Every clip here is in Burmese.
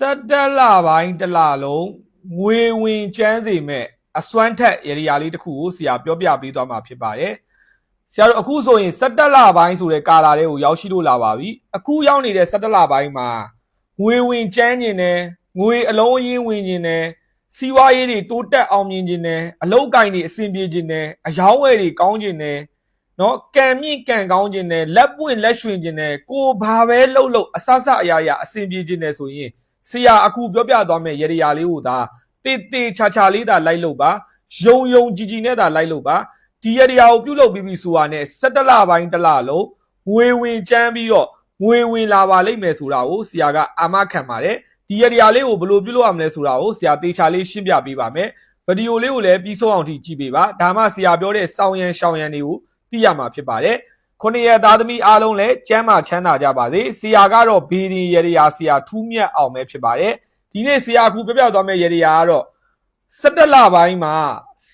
စက်တက်လပိုင်းတစ်လလုံးငွေဝင်ချမ်းစေမဲ့အစွမ်းထက်ရရလေးတစ်ခုကိုဆရာပြောပြပေးသွားမှာဖြစ်ပါတယ်ဆရာတို့အခုဆိုရင်စက်တက်လပိုင်းဆိုတဲ့ကာလာလေးကိုရောက်ရှိလို့လာပါပြီအခုရောက်နေတဲ့စက်တက်လပိုင်းမှာငွေဝင်ချမ်းကျင်တယ်ငွေအလုံးအရင်းဝင်ကျင်တယ်စီးပွားရေးတွေတိုးတက်အောင်မြင်ကျင်တယ်အလုပ်ကိုင်တွေအဆင်ပြေကျင်တယ်အယောင်းဝယ်တွေကောင်းကျင်တယ်နော်ကံမြင့်ကံကောင်းကျင်တယ်လက်ပွင့်လက်ရွှင်ကျင်တယ်ကိုဘာပဲလှုပ်လှုပ်အဆဆအရာရာအဆင်ပြေကျင်တယ်ဆိုရင် ဆရာအခုပြောပြသွားမယ့်ရေရာလေးကိုဒါတေးတေးချာချာလေးသာလိုက်လို့ပါယုံယုံကြည်ကြည်နဲ့သာလိုက်လို့ပါဒီရေရာကိုပြုတ်လုပ်ပြီးပြီဆိုတာနဲ့17လပိုင်းတစ်လလုံးငွေဝင်ချမ်းပြီးတော့ငွေဝင်လာပါလိမ့်မယ်ဆိုတာကိုဆရာကအာမခံပါတယ်ဒီရေရာလေးကိုဘယ်လိုပြုတ်လုပ်ရမလဲဆိုတာကိုဆရာတေချာလေးရှင်းပြပေးပါမယ်ဗီဒီယိုလေးကိုလည်းပြီးဆုံးအောင်ထိကြည့်ပေးပါဒါမှဆရာပြောတဲ့စောင်းရန်ရှောင်းရန်တွေကိုသိရမှာဖြစ်ပါတယ် ခုနှစ်ရက်သားသမီးအားလုံးလည်းကျမ်းမာချမ်းသာကြပါစေဆရာကတော့ဘီဒီရရဆရာထူးမြတ်အောင်ပဲဖြစ်ပါတယ်ဒီနေ့ဆရာအခုပြပြသွားမယ့်ရရကတော့17လပိုင်းမှာ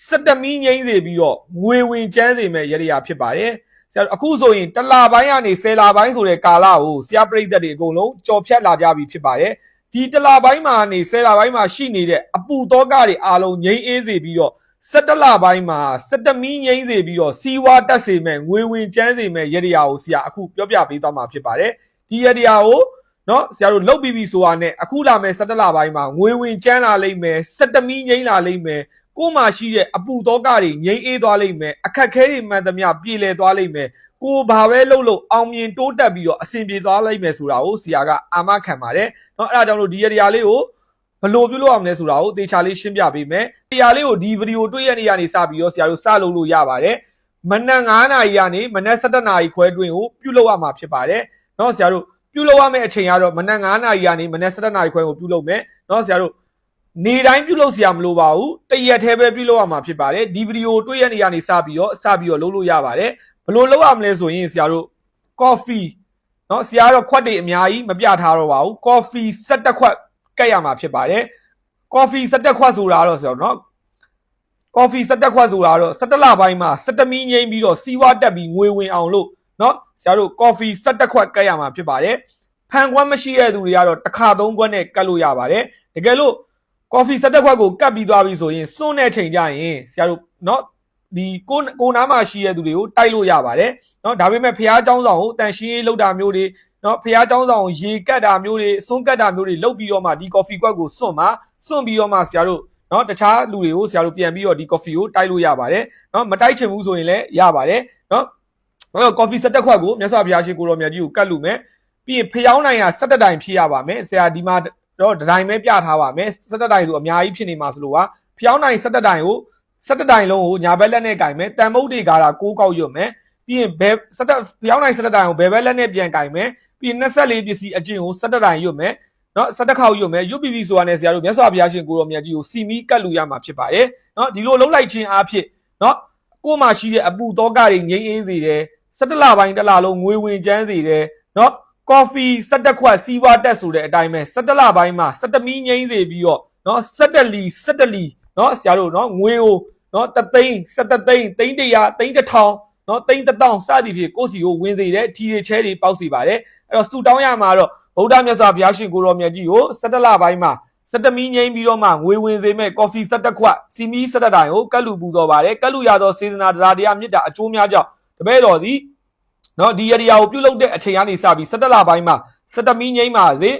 17မီးငိမ့်စေပြီးတော့ငွေဝင်ကျန်းစေမဲ့ရရဖြစ်ပါတယ်ဆရာအခုဆိုရင်တစ်လပိုင်းကနေ10လပိုင်းဆိုတဲ့ကာလကိုဆရာပြိသက်တွေအကုန်လုံးကြော်ဖြတ်လာကြပြီဖြစ်ပါတယ်ဒီတစ်လပိုင်းမှာနေ10လပိုင်းမှာရှိနေတဲ့အပူတောကတွေအားလုံးငိမ့်အေးစေပြီးတော့ 17လပိုင်းမှာ17မီးငိမ့်စေပြီးတော့စီဝါတက်စေမဲ့ငွေဝင်ကျန်းစေမဲ့ရရကိုဆရာအခုပြောပြပေးသွားမှာဖြစ်ပါတယ်ဒီရရကိုနော်ဆရာတို့လုတ်ပြီးပြီဆိုတာနဲ့အခုလာမဲ့17လပိုင်းမှာငွေဝင်ကျန်းလာလိမ့်မယ်17မီးငိမ့်လာလိမ့်မယ်ကို့မှာရှိတဲ့အပူတောကတွေငိမ့်အေးသွားလိမ့်မယ်အခက်ခဲတွေမှန်သမျှပြေလည်သွားလိမ့်မယ်ကိုဘာပဲလှုပ်လို့အောင်မြင်တိုးတက်ပြီးတော့အဆင်ပြေသွားလိမ့်မယ်ဆိုတာကိုဆရာကအာမခံပါတယ်เนาะအဲ့ဒါကြောင့်လို့ဒီရရလေးကို ဘလို့ပြုလုပ်အောင်လဲဆိုတာကိုသေချာလေးရှင်းပြပေးမယ်။တရားလေးကိုဒီဗီဒီယိုတွေ့ရနေရနေစပြီးတော့ဆရာတို့စလုပ်လို့ရပါတယ်။မနက်9နာရီကနေမနက်7နာရီခွဲတွင်ကိုပြုလုပ်ရမှာဖြစ်ပါတယ်။เนาะဆရာတို့ပြုလုပ်ရမယ့်အချိန်ကတော့မနက်9နာရီကနေမနက်7နာရီခွဲကိုပြုလုပ်မယ်။เนาะဆရာတို့နေတိုင်းပြုလုပ်စရာမလိုပါဘူး။တရက်တည်းပဲပြုလုပ်ရမှာဖြစ်ပါတယ်။ဒီဗီဒီယိုတွေ့ရနေရနေစပြီးတော့စပြီးတော့လုပ်လို့ရပါတယ်။ဘလို့လုပ်ရမလဲဆိုရင်ဆရာတို့ coffee เนาะဆရာကတော့ခွက်တွေအများကြီးမပြထားတော့ပါဘူး။ coffee 7ခွက် ကတ်ရမှာဖြစ်ပါတယ်။ coffee 17ခွက်ဆိုတာတော့ဆိုတော့เนาะ coffee 17ခွက်ဆိုတာတော့17လပိုင်းမှာ17မီးငိမ့်ပြီးတော့စီးဝါတက်ပြီးငွေဝင်အောင်လို့เนาะဆရာတို့ coffee 17ခွက်ကတ်ရမှာဖြစ်ပါတယ်။ဖန်ခွက်မရှိတဲ့သူတွေကတော့တစ်ခါသုံးခွက်နဲ့ကတ်လို့ရပါတယ်။တကယ်လို့ coffee 17ခွက်ကိုကတ်ပြီးသွားပြီဆိုရင်စွန့်တဲ့ချိန်ကျရင်ဆရာတို့เนาะဒီကိုကိုနားမှာရှိတဲ့သူတွေကိုတိုက်လို့ရပါတယ်เนาะဒါပေမဲ့ဖះเจ้าဆောင်ကိုတန်ရှင်းရေးလောက်တာမျိုးတွေ နော်ဖះเจ้าဆောင်ရေကတ်တာမျိုးတွေစွန့်ကတ်တာမျိုးတွေလုပ်ပြီးတော့မှဒီ coffee ကွက်ကိုစွန့်မှာစွန့်ပြီးတော့မှဆရာတို့နော်တခြားလူတွေကိုဆရာတို့ပြန်ပြီးတော့ဒီ coffee ကိုတိုက်လို့ရပါတယ်နော်မတိုက်ချင်ဘူးဆိုရင်လည်းရပါတယ်နော်အဲ့တော့ coffee ဆက်တက်ခွက်ကိုမြတ်စွာဘုရားရှင်ကိုရောမြတ်ကြီးကိုကတ်လူမယ်ပြီးရင်ဖျောင်းနိုင်ရဆက်တက်တိုင်ဖြစ်ရပါမယ်ဆရာဒီမှာတော့ဒတိုင်းပဲပြထားပါမယ်ဆက်တက်တိုင်ဆိုအများကြီးဖြစ်နေမှာဆိုလို့ပါဖျောင်းနိုင်ဆက်တက်တိုင်ကိုဆက်တက်တိုင်လုံးကိုညာဘက်လက်နဲ့ကင်မယ်တန်မုတ်တွေကတာကိုးကောက်ရွတ်မယ်ပြီးရင်ဘယ်ဆက်တက်ဖျောင်းနိုင်ဆက်တက်တိုင်ကိုဘယ်ဘက်လက်နဲ့ပြန်ကင်မယ် ပြီး24ပစ္စည်းအကျင့်ကို17တိုင်ရွတ်မယ်နော်17ခေါက်ရွတ်မယ်ရွတ်ပြီးပြီဆိုတာနဲ့ဆရာတို့မြတ်စွာဘုရားရှင်ကိုရောမြတ်ကြီးကိုစီမီကတ်လူရမှာဖြစ်ပါတယ်နော်ဒီလိုလှုပ်လိုက်ခြင်းအားဖြင့်နော်ကို့မှာရှိတဲ့အပူတောကတွေငြိမ်းအေးစေတယ်17လပိုင်းတစ်လလုံးငွေဝင်ချမ်းစေတယ်နော်ကော်ဖီ17ခွက်စီးပွားတက်ဆိုတဲ့အတိုင်းပဲ17လပိုင်းမှာ17မီးငိမ့်စေပြီးတော့နော်17လီ17လီနော်ဆရာတို့နော်ငွေကိုနော်တသိန်း17သိန်းသိန်း100သိန်း1000နော်သိန်း1000စသည်ဖြင့်ကိုယ့်စီကိုဝင်စေတယ်ထီတွေချဲတွေပေါက်စီပါတယ် အဲ့တော့ဆူတောင်းရမှာတော့ဗုဒ္ဓမြတ်စွာဘုရားရှင်ကိုရောမြတ်ကြီးကို17လပိုင်းမှာ17မီးငိမ့်ပြီးတော့မှငွေဝင်စေမဲ့ကော်ဖီ17ခွက်စီမီ17တိုင်ကိုကတ်လူပူတော်ပါတယ်ကတ်လူရသောစေတနာတရားတရားမြစ်တာအကျိုးများကြောင့်တပည့်တော်သည်နော်ဒီရတရားကိုပြုလုပ်တဲ့အချိန်ကနေစပြီး17လပိုင်းမှာ17မီးငိမ့်ပါစေ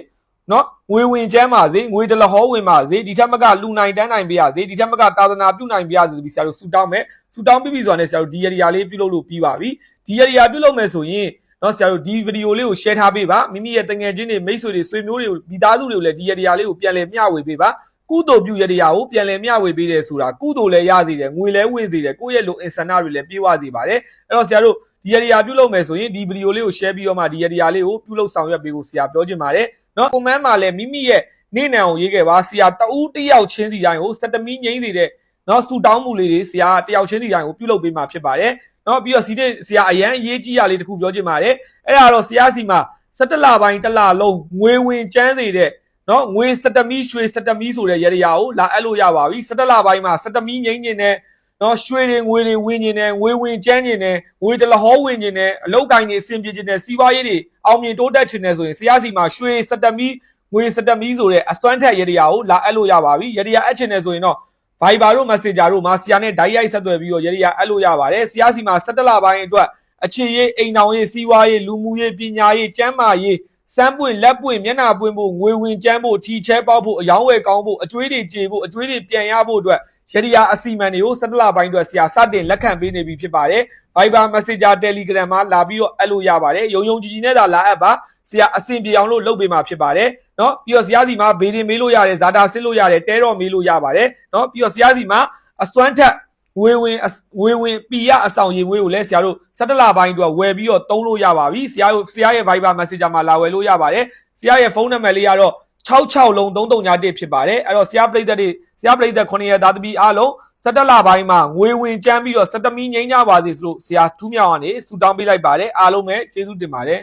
နော်ငွေဝင်ချမ်းပါစေငွေတလဟောဝင်ပါစေဒီထက်မကလူနိုင်တန်းနိုင်ပြရစေဒီထက်မကသာသနာပြုနိုင်ပြရစေပြီးဆရာတို့ဆူတောင်းမယ်ဆူတောင်းပြီးပြီဆိုတာနဲ့ဆရာတို့ဒီရတရားလေးပြုလုပ်လို့ပြီးပါပြီဒီရတရားပြုလုပ်မယ်ဆိုရင် နော်ဆရာတို့ဒီဗီဒီယိုလေးကို share ထားပေးပါမိမိရဲ့တငယ်ချင်းတွေမိတ်ဆွေတွေဆွေမျိုးတွေကိုမိသားစုတွေကိုလည်းဒီရတရားလေးကိုပြန်လည်မျှဝေပေးပါကုသိုလ်ပြုရတရားကိုပြန်လည်မျှဝေပေးတယ်ဆိုတာကုသိုလ်လည်းရစေတယ်ငွေလည်းဝင်စေတယ်ကိုယ့်ရဲ့လိုအင်ဆန္ဒတွေလည်းပြေဝစေပါတယ်အဲ့တော့ဆရာတို့ဒီရတရားပြုလုပ်မယ်ဆိုရင်ဒီဗီဒီယိုလေးကို share ပြီးတော့မှဒီရတရားလေးကိုပြုလုပ်ဆောင်ရွက်ပေးဖို့ဆရာပြောချင်ပါတယ်နော်ကွန်မန့်မှာလည်းမိမိရဲ့နေ့နံကိုရေးခဲ့ပါဆရာတဦးတယောက်ချင်းစီတိုင်းကိုစက်တမီငိမ့်စေတဲ့နော်ဆူတောင်းမှုလေးတွေဆရာတယောက်ချင်းစီတိုင်းကိုပြုလုပ်ပေးမှာဖြစ်ပါတယ် နော်ပြီးတော့စီတဲ့ဆရာအရန်အရေးကြီးရလေးတခုပြောချင်ပါတယ်အဲ့ဒါတော့ဆရာစီမှာ17လပိုင်းတစ်လလုံးငွေဝင်ကျန်းစေတဲ့နော်ငွေ17မီရွှေ17မီဆိုတဲ့ရရရာကိုလာအပ်လို့ရပါပြီ17လပိုင်းမှာ17မီငိမ့်နေတယ်နော်ရွှေတွေငွေတွေဝင်နေတယ်ငွေဝင်ကျန်းနေတယ်ငွေတလဟောဝင်နေတယ်အလုတ်ကိုင်းတွေအဆင်ပြေနေတယ်စီးပွားရေးတွေအောင်မြင်တိုးတက်ချင်တယ်ဆိုရင်ဆရာစီမှာရွှေ17မီငွေစတမီဆိုတဲ့အစွမ်းထက်ရတရားကိုလာအပ်လို့ရပါပြီရတရားအပ်ချင်တယ်ဆိုရင်တော့ Viber တို့ Messenger တို့မှာဆရာနဲ့ဓာတ်ရိုက်ဆက်သွယ်ပြီးတော့ရတရားအပ်လို့ရပါတယ်ဆရာစီမှာ17လပိုင်းအတွက်အခြေရေးအိမ်တော်ရေးစီးပွားရေးလူမှုရေးပညာရေးကျန်းမာရေးစမ်းပွင့်လက်ပွင့်မျက်နှာပွင့်ဖို့ငွေဝင်ကျန်းဖို့ထီချဲပေါက်ဖို့အယောင်းဝယ်ကောင်းဖို့အကျွေးတွေကြေဖို့အကျွေးတွေပြန်ရဖို့အတွက်ရတရားအစီအမံတွေကို17လပိုင်းအတွက်ဆရာစတင်လက်ခံပေးနေပြီဖြစ်ပါတယ်။ Viber Messenger Telegram မှာလာပြီးတော့အပ်လို့ရပါတယ်။ယုံယုံကြည်ကြည်နဲ့သာလာအပ်ပါ ဆရာအဆင်ပြေအောင်လို့လုပ်ပေးမှာဖြစ်ပါတယ်။နော်ပြီးတော့ဆရာစီမှာဘေးတင်မေးလို့ရတယ်ဇာတာစစ်လို့ရတယ်တဲတော်မေးလို့ရပါတယ်။နော်ပြီးတော့ဆရာစီမှာအစွမ်းထက်ဝေဝင်ဝေဝင်ပီရအဆောင်ရင်ဝေးကိုလည်းဆရာတို့17လပိုင်းအတွက်ဝယ်ပြီးတော့တုံးလို့ရပါပြီ။ဆရာတို့ဆရာရဲ့ Viber Messenger မှာလာဝယ်လို့ရပါတယ်။ဆရာရဲ့ဖုန်းနံပါတ်လေးကတော့66လုံး3391ဖြစ်ပါတယ်။အဲ့တော့ဆရာပြိသက်တွေဆရာပြိသက်9ရက်သားသမီးအားလုံး17လပိုင်းမှာငွေဝင်ကျန်းပြီးတော့17မီငိမ့်ကြပါစေဆိုလို့ဆရာထူးမြောင်ကနေဆူတောင်းပေးလိုက်ပါတယ်အားလုံးပဲကျေးဇူးတင်ပါတယ်